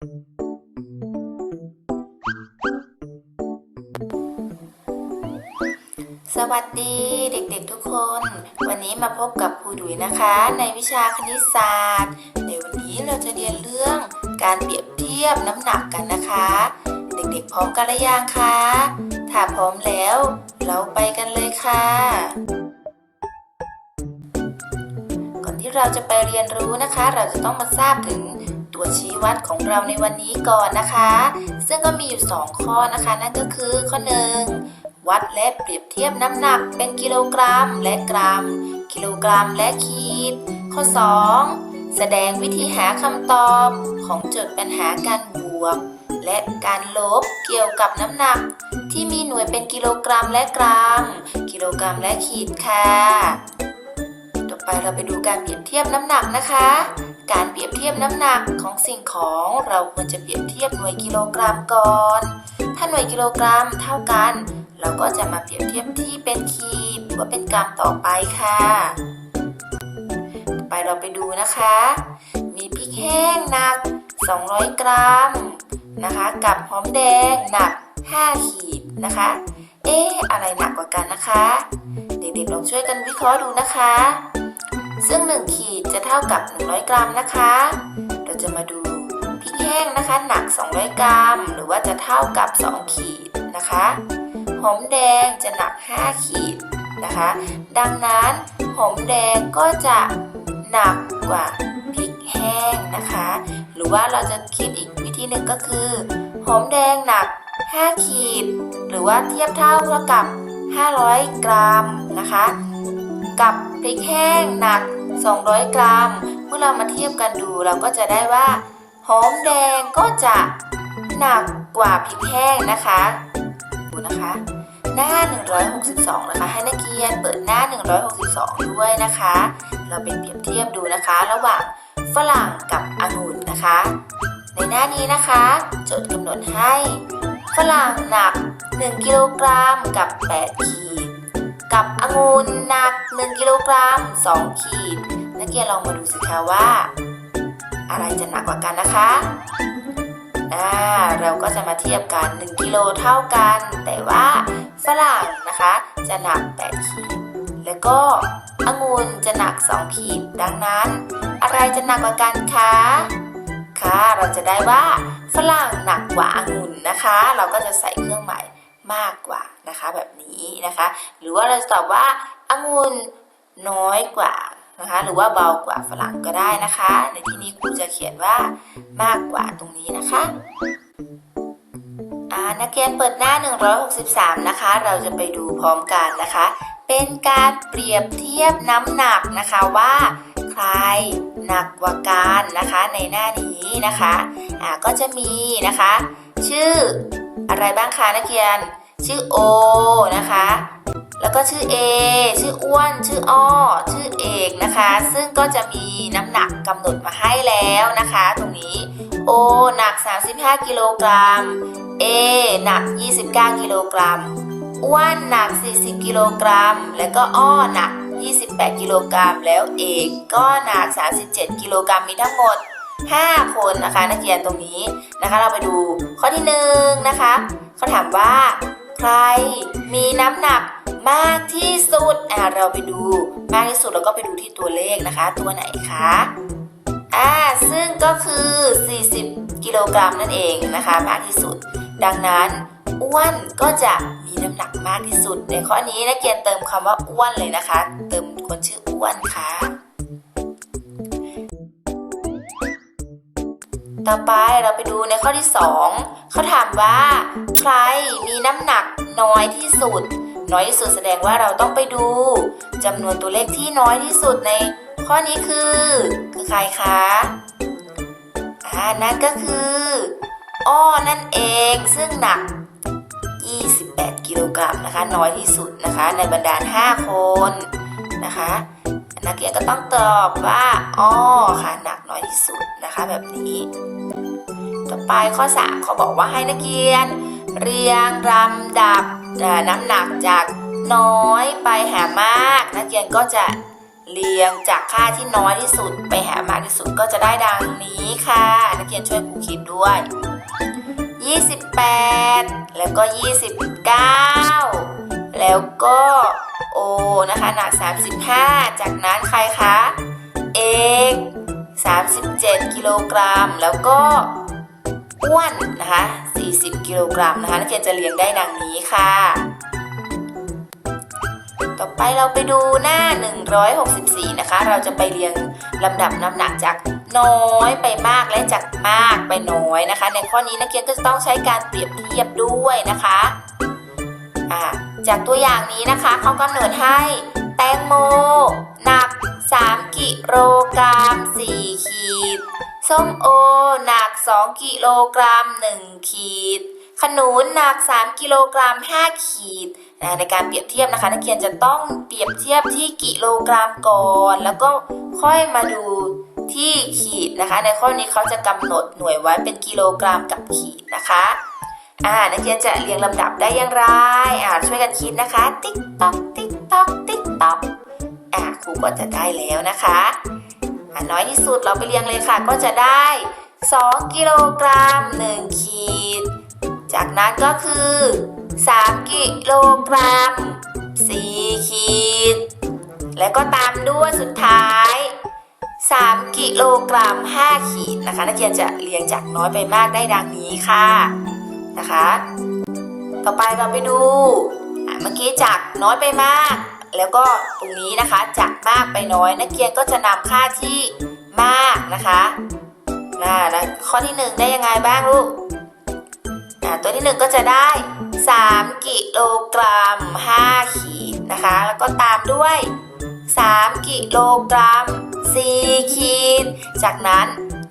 สวัสดีเด็กๆทุกคน วันนี้มาพบกับครูดุยนะคะ ในวิชาคณิตศาสตร์ ในวันนี้เราจะเรียนเรื่องการเปรียบเทียบน้ำหนักกันนะคะ เด็กๆพร้อมกันหรือยังคะถ้าพร้อมแล้ว เราไปกันเลยค่ะ ก่อนที่เราจะไปเรียนรู้นะคะ เราจะต้องมาทราบถึง ตัวชี้วัดของเราในวันนี้ก่อนนะคะ ซึ่งก็มีอยู่ 2 ข้อนะคะ นั่นก็คือข้อ 1 วัดและเปรียบเทียบน้ำหนักเป็นกิโลกรัมและกรัม กิโลกรัมและขีด ข้อ 2 แสดงวิธีหาคำตอบของโจทย์ปัญหาการบวก และการลบเกี่ยวกับน้ำหนัก ที่มีหน่วยเป็นกิโลกรัมและกรัม กิโลกรัมและขีดค่ะ ต่อไปเราไปดูการเปรียบเทียบน้ำหนักนะคะ การเปรียบเทียบน้ำหนักของสิ่งของเราควรจะเปรียบเทียบหน่วยกิโลกรัมก่อน ถ้าหน่วยกิโลกรัมเท่ากัน เราก็จะมาเปรียบเทียบที่เป็นขีดหรือว่าเป็นกรัมต่อไปค่ะ ไปเราไปดูนะคะ มีพริกแห้งหนัก 200 กรัมนะคะ กับหอมแดงหนัก 5 ขีดนะคะ เอ๊ะอะไรหนักกว่ากันนะคะ เด็กๆลองช่วยกันวิเคราะห์ดูนะคะ ซึ่ง 1 ขีดจะเท่ากับ 100 กรัมนะคะ เราจะมาดูพริกแห้งนะคะหนัก 200 กรัม หรือว่าจะเท่ากับ 2 ขีดนะคะหอมแดงจะหนัก 5 ขีดนะคะ ดังนั้นหอมแดงก็จะหนักกว่าพริกแห้งนะคะ หรือว่าเราจะคิดอีกวิธีหนึ่งก็คือหอมแดงหนัก 5 ขีด หรือว่าเทียบเท่าเท่ากับ 500 กรัมนะคะ กับ พริกแห้งหนัก 200 กรัม เมื่อเรามาเทียบกันดูเราก็จะได้ว่า หอมแดงก็จะหนักกว่าพริกแห้งนะคะดูนะคะ หน้า 162 นะคะ ให้นักเรียนเปิดหน้า 162 ด้วยนะคะ เราไปเปรียบเทียบดูนะคะ ระหว่างฝรั่งกับองุ่นนะคะ ในหน้านี้นะคะ โจทย์กำหนดให้ ฝรั่งหนัก 1 กิโลกรัมกับ 8 ขีด กับองุ่นหนัก 1 กิโลกรัม 2 ขีด นักเรียนลองมาดูสิคะว่า อะไรจะหนักกว่ากันนะคะอ่าเราก็จะมาเทียบกัน 1 กิโลเท่ากัน แต่ว่าฝรั่งนะคะ จะหนัก 8 ขีด แล้วก็องุ่นจะหนัก 2 ขีด ดังนั้น อะไรจะหนักกว่ากันคะค่ะเราจะได้ว่าฝรั่งหนักกว่าองุ่นนะคะ เราก็จะใส่เครื่องหมาย มากกว่านะคะ แบบนี้นะคะ หรือว่าเราจะตอบว่าองุ่นน้อยกว่านะคะ หรือว่าเบากว่าฝรั่งก็ได้นะคะ ในที่นี้ครูจะเขียนว่ามากกว่าตรงนี้นะคะนักเรียนเปิดหน้า 163 นะคะ เราจะไปดูพร้อมกันนะคะ เป็นการเปรียบเทียบน้ำหนักนะคะว่าใครหนักกว่ากันนะคะในหน้านี้นะคะ อ่าก็จะมีนะคะ ชื่ออะไรบ้างคะนักเรียน ชื่อโอนะคะ แล้วก็ชื่อ A ชื่ออ้วน ชื่ออ้อ ชื่อเอกนะคะ ซึ่งก็จะมีน้ำหนักกำหนดมาให้แล้วนะคะ ตรงนี้ O หนัก 35 กิโลกรัม A หนัก 29 กิโลกรัม อ้วนหนัก 40 กิโลกรัม แล้วก็อ้อหนัก 28 กิโลกรัม แล้วเอกก็หนัก 37 กิโลกรัม มีทั้งหมด 5 คนนะคะ นักเรียนตรงนี้นะคะ เราไปดูข้อที่หนึ่งนะคะเขาถามว่า ใครมีน้ำหนักมากที่สุดอ่าเราไปดูมากที่สุดแล้วก็ไปดูที่ตัวเลขนะคะ ตัวไหนคะอ่าซึ่งก็คือ 40 กิโลกรัมนั่นเองนะคะ มากที่สุด ดังนั้นอ้วนก็จะมีน้ำหนักมากที่สุด ในข้อนี้นักเรียนเติมคำว่าอ้วนเลยนะคะ เติมคนชื่ออ้วนค่ะ ต่อไปเราไปดูในข้อที่ 2 เขาถามว่า ใครมีน้ำหนักน้อยที่สุด น้อยที่สุดแสดงว่าเราต้องไปดูจำนวนตัวเลขที่น้อยที่สุดในข้อนี้คือคือใครคะอ่านั่นก็คืออ้อนั่นเองซึ่งหนัก 28 กิโลกรัมนะคะ น้อยที่สุดนะคะ ในบรรดา 5 คนนะคะ นักเรียนก็ต้องตอบว่าอ้อค่ะหนักน้อยที่สุดนะคะแบบนี้ ต่อไปข้อ 3 เขาบอกว่าให้นักเรียน เรียงลำดับน้ำหนักจากน้อยไปหามาก นักเรียนก็จะเรียงจากค่าที่น้อยที่สุด ไปหามากที่สุดก็จะได้ดังนี้ค่ะ นักเรียนช่วยครูคิดด้วย 28 แล้วก็ 29 แล้วก็โอนะคะหนัก 35 จากนั้นใครคะเอก37 กิโลกรัม แล้วก็ อ้วนนะคะ 40 กิโลกรัมนะคะนักเรียนจะเรียงได้ดังนี้ค่ะ ต่อไปเราไปดูหน้า 164 นะคะ เราจะไปเรียงลำดับน้ำหนักจากน้อยไปมากและจากมากไปน้อยนะคะ ในข้อนี้นักเรียนก็จะต้องใช้การเปรียบเทียบด้วยนะคะอ่าจากตัวอย่างนี้นะคะเขากำหนดให้แตงโมหนัก 3 กิโลกรัม4ขีด ส้มโอ หนัก 2 กิโลกรัม 1 ขีด ขนุนหนัก 3 กิโลกรัม 5 ขีดนะในการเปรียบเทียบนะคะ นักเรียนจะต้องเปรียบเทียบที่กิโลกรัมก่อน แล้วก็ค่อยมาดูที่ขีดนะคะ ในข้อนี้เขาจะกำหนดหน่วยไว้เป็นกิโลกรัมกับขีดนะคะอ่านักเรียนจะเรียงลำดับได้อย่างไรอ่าช่วยกันคิดนะคะ ติ๊กต๊อกติ๊กต๊อกติ๊กต๊อกอ่าครูก็จะได้แล้วนะคะ น้อยที่สุดเราไปเรียงเลยค่ะ ก็จะได้ 2 กิโลกรัม1ขีด จากนั้นก็คือ 3 กิโลกรัม 4 ขีด และก็ตามด้วยสุดท้าย 3 กิโลกรัม 5 ขีดนะคะ นักเรียนจะเรียงจากน้อยไปมากได้ดังนี้ค่ะนะคะ ต่อไปเราไปดู เมื่อกี้จากน้อยไปมาก แล้วก็ตรงนี้นะคะจากมากไปน้อยนักเรียนก็จะนำค่าที่มากนะคะน่านะข้อที่หนึ่งได้ยังไงบ้างลูกอะตัวที่หนึ่งก็จะได้ 3 กิโลกรัม 5 ขีดนะคะ แล้วก็ตามด้วย 3 กิโลกรัม 4 ขีด จากนั้น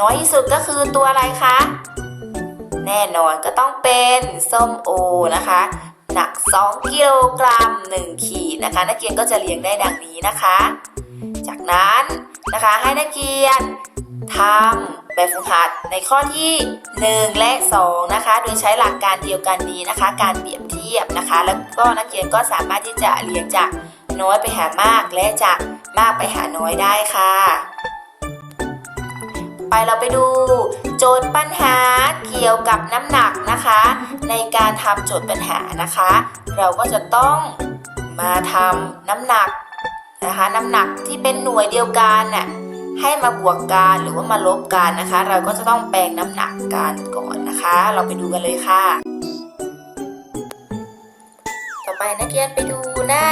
น้อยที่สุดก็คือตัวอะไรคะ แน่นอนก็ต้องเป็นส้มโอนะคะ หนัก 2 กิโลกรัม 1 ขีดนะคะ นักเรียนก็จะเรียงได้ดังนี้นะคะ จากนั้นนะคะให้นักเรียนทำแบบฝึกหัดในข้อที่ 1 และ 2 นะคะ โดยใช้หลักการเดียวกันนี้นะคะ การเปรียบเทียบนะคะ แล้วก็นักเรียนก็สามารถที่จะเรียงจากน้อยไปหามากและจากมากไปหาน้อยได้ค่ะ ไปเราไปดู โจทย์ปัญหาเกี่ยวกับน้ำหนักนะคะ ในการทำโจทย์ปัญหานะคะ เราก็จะต้องมาทำน้ำหนักนะคะน้ำหนักที่เป็นหน่วยเดียวกันน่ะให้มาบวกกันหรือว่ามาลบกันนะคะ เราก็จะต้องแปลงน้ำหนักกันก่อนนะคะ เราไปดูกันเลยค่ะ ต่อไปนักเรียนไปดูหน้า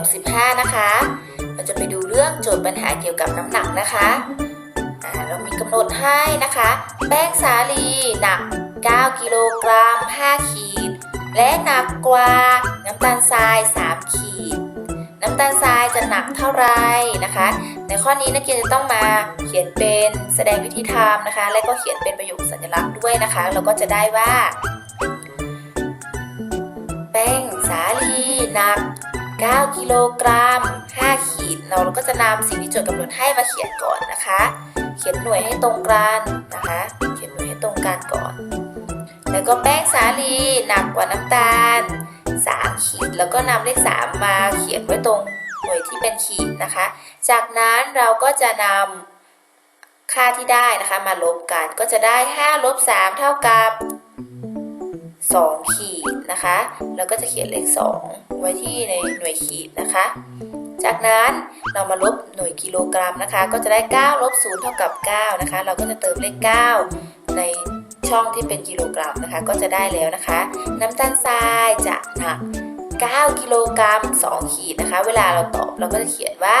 165 นะคะ เราจะไปดูเรื่องโจทย์ปัญหาเกี่ยวกับน้ำหนักนะคะ เรามีกำหนดให้นะคะ แป้งสาลีหนัก 9 กิโลกรัม 5 ขีด และหนักกว่าน้ำตาลทราย 3 ขีด น้ำตาลทรายจะหนักเท่าไรนะคะ ในข้อนี้นักเรียนจะต้องมาเขียนเป็นแสดงวิธีทำนะคะ และก็เขียนเป็นประโยคสัญลักษณ์ด้วยนะคะ เราก็จะได้ว่า แป้งสาลีหนัก9 กิโลกรัม 5 ขีด เราก็จะนำสิ่งที่โจทย์กำหนดให้มาเขียนก่อนนะคะ เขียนหน่วยให้ตรงกันนะคะ เขียนหน่วยให้ตรงกันก่อน แล้วก็แป้งสาลีหนักกว่าน้ำตาล3ขีดแล้วก็นำเลข3มาเขียนไว้ตรงหน่วยที่เป็นขีดนะคะ จากนั้นเราก็จะนำค่าที่ได้นะคะมาลบกันก็จะได้5ลบ3เท่ากับ2ขีดนะคะ แล้วก็จะเขียนเลข 2 ไว้ที่ในหน่วยขีดนะคะ จากนั้นเรามาลบหน่วยกิโลกรัมนะคะ ก็จะได้9ลบ0เท่ากับ 9 นะคะ เราก็จะเติมเลข 9 ในช่องที่เป็นกิโลกรัมนะคะ ก็จะได้แล้วนะคะ น้ำตาลทรายจะหนัก 9 กิโลกรัม 2 ขีดนะคะ เวลาเราตอบเราก็จะเขียนว่า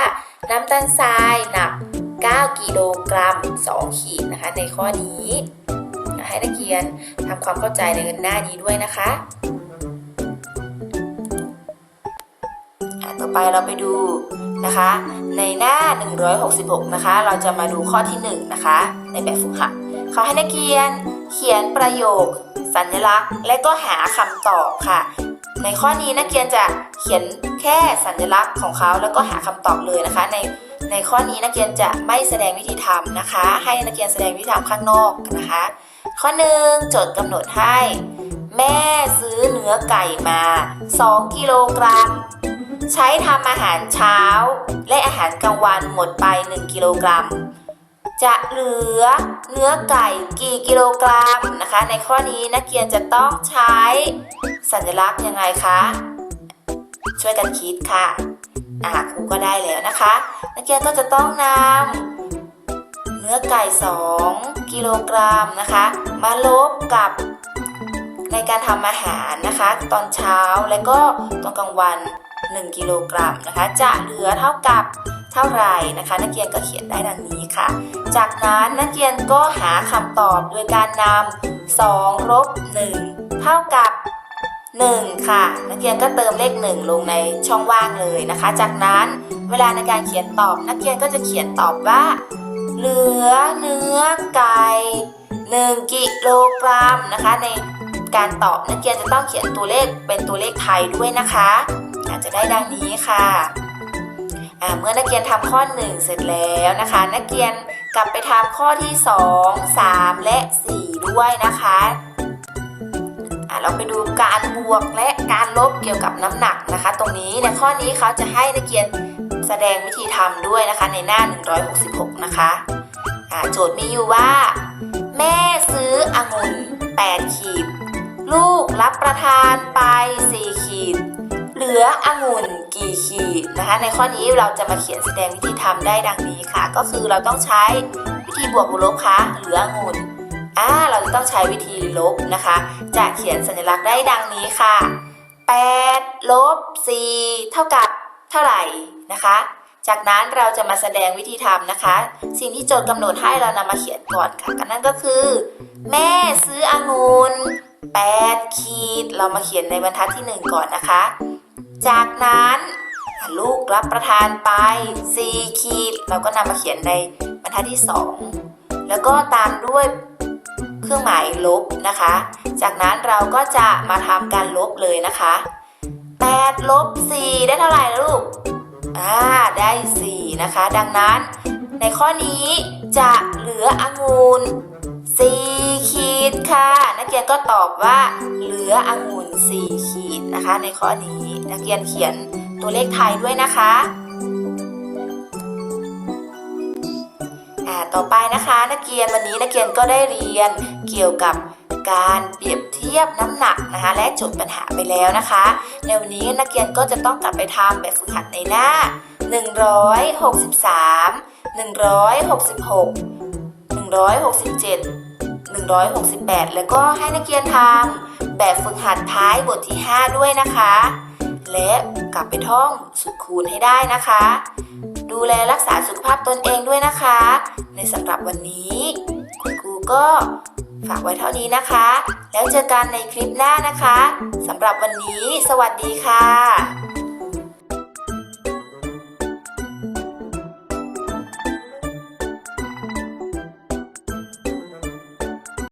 น้ำตาลทรายหนัก 9 กิโลกรัม 2 ขีดนะคะ ในข้อนี้ ให้นักเรียนทำความเข้าใจในหน้านี้ด้วยนะคะ ต่อไปเราไปดูนะคะ ในหน้า 166 นะคะ เราจะมาดูข้อที่1นะคะ ในแบบฝึกหัดเขาให้นักเรียนเขียนประโยค สัญลักษณ์ และก็หาคำตอบค่ะ ในข้อนี้นักเรียนจะเขียนแค่สัญลักษณ์ของเขาแล้วก็หาคำตอบเลยนะคะ ในในข้อนี้นักเรียนจะไม่แสดงวิธีทำนะคะ ให้นักเรียนแสดงวิธีทำข้างนอกนะคะ ข้อหนึ่งโจทย์กำหนดให้ แม่ซื้อเนื้อไก่มา 2 กิโลกรัม ใช้ทำอาหารเช้า และอาหารกลางวันหมดไป 1 กิโลกรัม จะเหลือเนื้อไก่กี่กิโลกรัมนะคะ ในข้อนี้นักเรียนจะต้องใช้สัญลักษณ์ยังไงคะ ช่วยกันคิดค่ะอ่าครูก็ได้แล้วนะคะ นักเรียนก็จะต้องนำเนื้อไก่ 2 กิโลกรัมนะคะ มาลบกับในการทำอาหารนะคะ ตอนเช้าและก็ตอนกลางวัน 1กิโลกรัมนะคะจะเหลือเท่ากับเท่าไหร่นะคะ นักเรียนก็เขียนได้ดังนี้ค่ะ จากนั้นนักเรียนก็หาคำตอบโดยการนำ2ลบ1เท่ากับ 1 ค่ะ นักเรียนก็เติมเลข 1 ลงในช่องว่างเลยนะคะ จากนั้นเวลาในการเขียนตอบ นักเรียนก็จะเขียนตอบว่า เหลือเนื้อไก่ 1 กิโลกรัมนะคะใน การตอบนักเรียนจะต้องเขียนตัวเลขเป็นตัวเลขไทยด้วยนะคะอาจจะได้ดังนี้ค่ะเมื่อนักเรียนทำข้อ 1 เสร็จแล้วนะคะ นักเรียนกลับไปทำข้อที่ 2 3 และ 4 ด้วยนะคะเราไปดูการบวกและการลบเกี่ยวกับน้ำหนักนะคะ ตรงนี้ในข้อนี้เขาจะให้นักเรียนแสดงวิธีทำด้วยนะคะในหน้า 166 นะคะโจทย์มีอยู่ว่า แม่ซื้อองุ่น8ขีด ลูกรับประทานไป4ขีด เหลือองุ่นกี่ขีดนะคะ ในข้อนี้เราจะมาเขียนแสดงวิธีทำได้ดังนี้ค่ะ ก็คือเราต้องใช้วิธีบวกบวกลบคะเหลือองุ่นอ่าเราจะต้องใช้วิธีลบนะคะ จะเขียนสัญลักษณ์ได้ดังนี้ค่ะ8ลบ4เท่ากับเท่าไหร่นะคะ จากนั้นเราจะมาแสดงวิธีทำนะคะ สิ่งที่โจทย์กำหนดให้เรานำมาเขียนก่อนค่ะก็นั่นก็คือ แม่ซื้อองุ่น 8 ขีด เรามาเขียนในบรรทัดที่ 1 ก่อนนะคะ จากนั้นลูกรับประทานไป 4 ขีด เราก็นำมาเขียนในบรรทัดที่ 2 แล้วก็ตามด้วยเครื่องหมายลบนะคะ จากนั้นเราก็จะมาทำการลบเลยนะคะ 8 ลบ 4 ได้เท่าไหร่ลูก อ่า ได้ 4 นะคะ ดังนั้นในข้อนี้จะเหลือองุ่น4ขีด ค่ะ นักเรียนก็ตอบว่าเหลือองุ่น4ขีดนะคะ ในข้อนี้นักเรียนเขียนตัวเลขไทยด้วยนะคะอ่าต่อไปนะคะนักเรียนวันนี้นักเรียนก็ได้เรียนเกี่ยวกับการเปรียบเทียบน้ำหนักนะคะ และโจทย์ปัญหาไปแล้วนะคะ ในวันนี้นักเรียนก็จะต้องกลับไปทำแบบฝึกหัดในหน้า 163 166 167 168 แล้วก็ให้นักเรียนทำแบบฝึกหัดท้ายบทที่ 5 ด้วยนะคะ และกลับไปท่องสุดคูณให้ได้นะคะ ดูแลรักษาสุขภาพตนเองด้วยนะคะ ในสำหรับวันนี้ คุณครูก็ฝากไว้เท่านี้นะคะ แล้วเจอกันในคลิปหน้านะคะสำหรับวันนี้ สวัสดีค่ะ